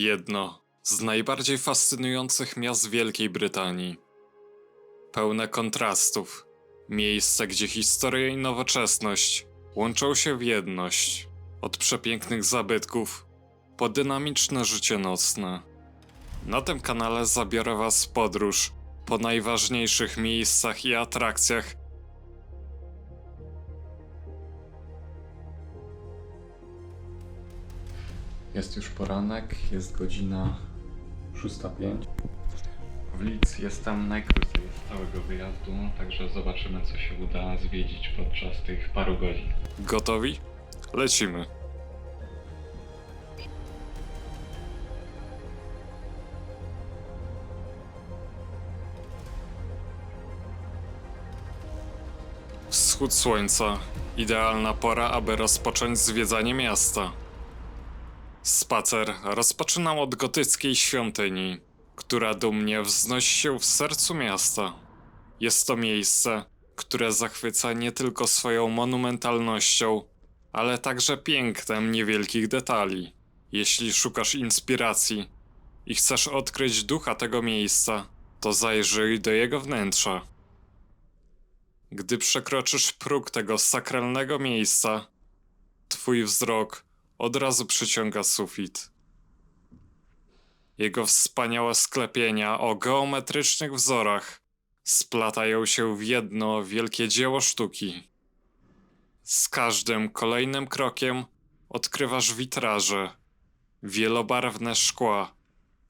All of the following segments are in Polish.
Jedno z najbardziej fascynujących miast Wielkiej Brytanii. Pełne kontrastów. Miejsce, gdzie historia i nowoczesność łączą się w jedność. Od przepięknych zabytków po dynamiczne życie nocne. Na tym kanale zabiorę Was w podróż po najważniejszych miejscach i atrakcjach Jest już poranek, jest godzina 6.05. W Leeds jestem najkrócej z całego wyjazdu, także zobaczymy co się uda zwiedzić podczas tych paru godzin. Gotowi? Lecimy. Wschód słońca. Idealna pora, aby rozpocząć zwiedzanie miasta. Spacer rozpoczynam od gotyckiej świątyni, która dumnie wznosi się w sercu miasta. Jest to miejsce, które zachwyca nie tylko swoją monumentalnością, ale także pięknem niewielkich detali. Jeśli szukasz inspiracji i chcesz odkryć ducha tego miejsca, to zajrzyj do jego wnętrza. Gdy przekroczysz próg tego sakralnego miejsca, twój wzrok od razu przyciąga sufit. Jego wspaniałe sklepienia o geometrycznych wzorach splatają się w jedno wielkie dzieło sztuki. Z każdym kolejnym krokiem odkrywasz witraże, wielobarwne szkła,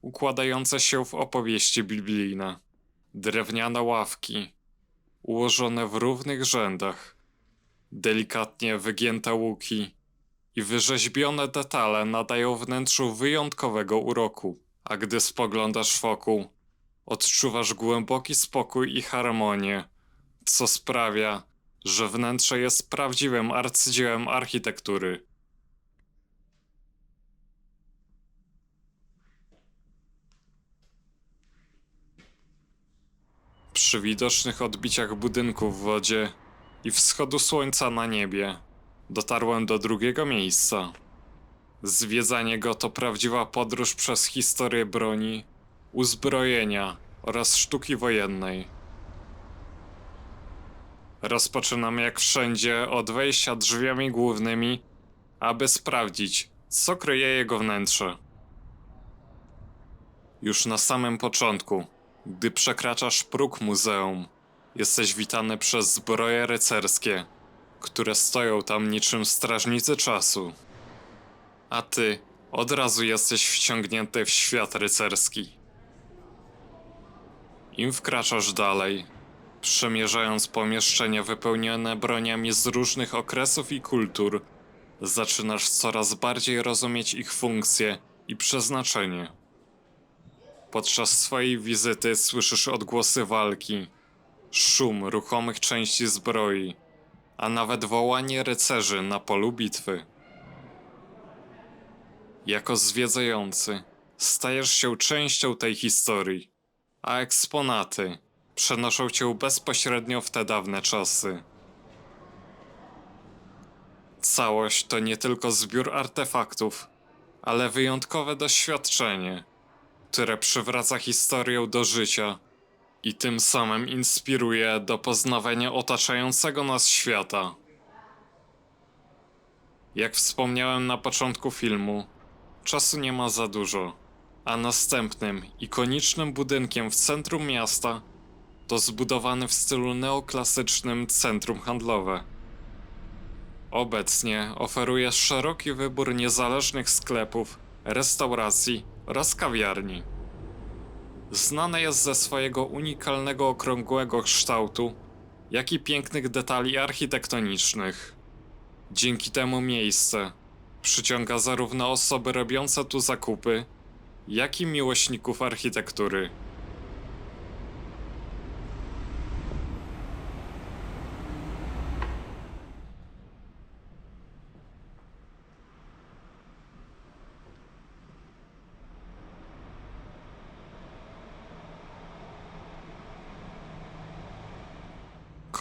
układające się w opowieści biblijne, drewniane ławki, ułożone w równych rzędach, delikatnie wygięte łuki i wyrzeźbione detale nadają wnętrzu wyjątkowego uroku. A gdy spoglądasz wokół, odczuwasz głęboki spokój i harmonię, co sprawia, że wnętrze jest prawdziwym arcydziełem architektury. Przy widocznych odbiciach budynków w wodzie i wschodu słońca na niebie dotarłem do drugiego miejsca. Zwiedzanie go to prawdziwa podróż przez historię broni, uzbrojenia oraz sztuki wojennej. Rozpoczynam jak wszędzie od wejścia drzwiami głównymi, aby sprawdzić, co kryje jego wnętrze. Już na samym początku, gdy przekraczasz próg muzeum, jesteś witany przez zbroje rycerskie, które stoją tam niczym strażnicy czasu. A ty od razu jesteś wciągnięty w świat rycerski. Im wkraczasz dalej, przemierzając pomieszczenia wypełnione broniami z różnych okresów i kultur, zaczynasz coraz bardziej rozumieć ich funkcje i przeznaczenie. Podczas swojej wizyty słyszysz odgłosy walki, szum ruchomych części zbroi, a nawet wołanie rycerzy na polu bitwy. Jako zwiedzający stajesz się częścią tej historii, a eksponaty przenoszą cię bezpośrednio w te dawne czasy. Całość to nie tylko zbiór artefaktów, ale wyjątkowe doświadczenie, które przywraca historię do życia i tym samym inspiruje do poznawania otaczającego nas świata. Jak wspomniałem na początku filmu, czasu nie ma za dużo, a następnym ikonicznym budynkiem w centrum miasta to zbudowany w stylu neoklasycznym centrum handlowe. Obecnie oferuje szeroki wybór niezależnych sklepów, restauracji oraz kawiarni. Znane jest ze swojego unikalnego okrągłego kształtu, jak i pięknych detali architektonicznych. Dzięki temu miejsce przyciąga zarówno osoby robiące tu zakupy, jak i miłośników architektury.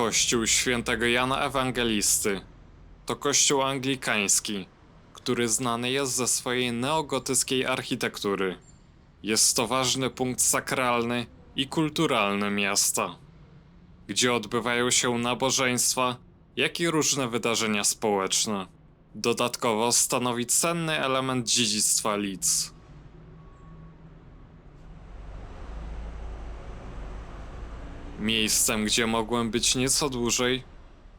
Kościół świętego Jana Ewangelisty to kościół anglikański, który znany jest ze swojej neogotyckiej architektury. Jest to ważny punkt sakralny i kulturalny miasta, gdzie odbywają się nabożeństwa, jak i różne wydarzenia społeczne. Dodatkowo stanowi cenny element dziedzictwa Leeds. Miejscem, gdzie mogłem być nieco dłużej,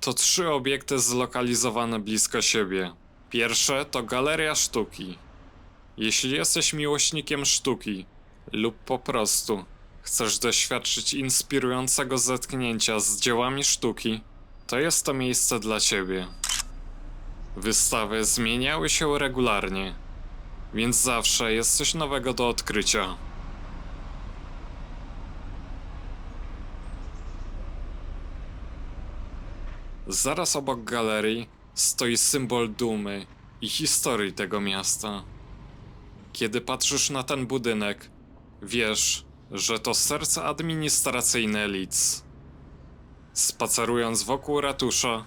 to trzy obiekty zlokalizowane blisko siebie. Pierwsze to Galeria Sztuki. Jeśli jesteś miłośnikiem sztuki lub po prostu chcesz doświadczyć inspirującego zetknięcia z dziełami sztuki, to jest to miejsce dla ciebie. Wystawy zmieniały się regularnie, więc zawsze jest coś nowego do odkrycia. Zaraz obok galerii stoi symbol dumy i historii tego miasta. Kiedy patrzysz na ten budynek, wiesz, że to serce administracyjne Leeds. Spacerując wokół ratusza,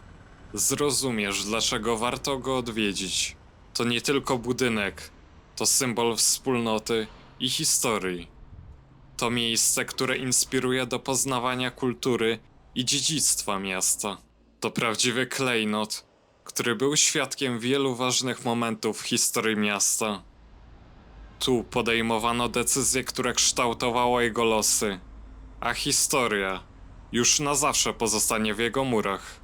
zrozumiesz, dlaczego warto go odwiedzić. To nie tylko budynek, to symbol wspólnoty i historii. To miejsce, które inspiruje do poznawania kultury i dziedzictwa miasta. To prawdziwy klejnot, który był świadkiem wielu ważnych momentów w historii miasta. Tu podejmowano decyzje, które kształtowały jego losy, a historia już na zawsze pozostanie w jego murach.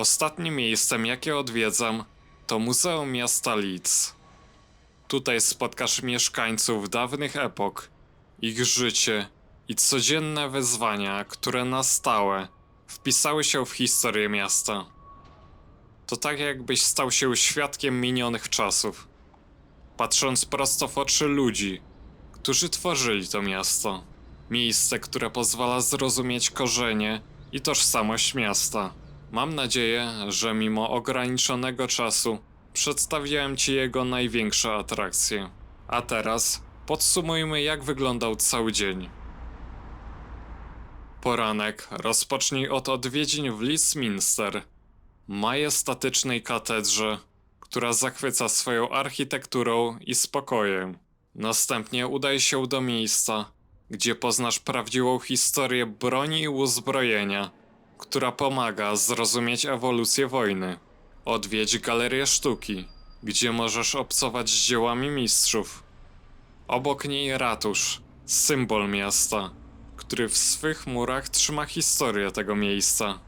Ostatnim miejscem, jakie odwiedzam, to Muzeum Miasta Leeds. Tutaj spotkasz mieszkańców dawnych epok, ich życie i codzienne wyzwania, które na stałe wpisały się w historię miasta. To tak, jakbyś stał się świadkiem minionych czasów, patrząc prosto w oczy ludzi, którzy tworzyli to miasto. Miejsce, które pozwala zrozumieć korzenie i tożsamość miasta. Mam nadzieję, że mimo ograniczonego czasu przedstawiłem Ci jego największe atrakcje. A teraz podsumujmy, jak wyglądał cały dzień. Poranek rozpocznij od odwiedzin w Westminster, majestatycznej katedrze, która zachwyca swoją architekturą i spokojem. Następnie udaj się do miejsca, gdzie poznasz prawdziwą historię broni i uzbrojenia, która pomaga zrozumieć ewolucję wojny. Odwiedź galerię sztuki, gdzie możesz obcować z dziełami mistrzów. Obok niej ratusz, symbol miasta, który w swych murach trzyma historię tego miejsca.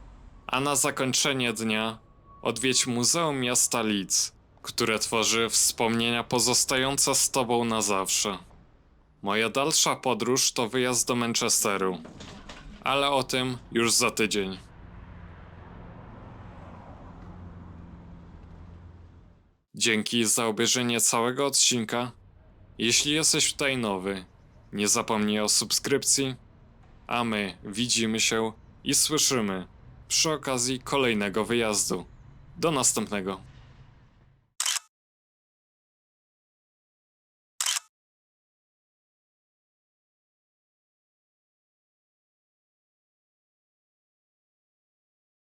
A na zakończenie dnia odwiedź Muzeum Miasta Leeds, które tworzy wspomnienia pozostające z tobą na zawsze. Moja dalsza podróż to wyjazd do Manchesteru, ale o tym już za tydzień. Dzięki za obejrzenie całego odcinka. Jeśli jesteś tutaj nowy, nie zapomnij o subskrypcji, a my widzimy się i słyszymy przy okazji kolejnego wyjazdu. Do następnego.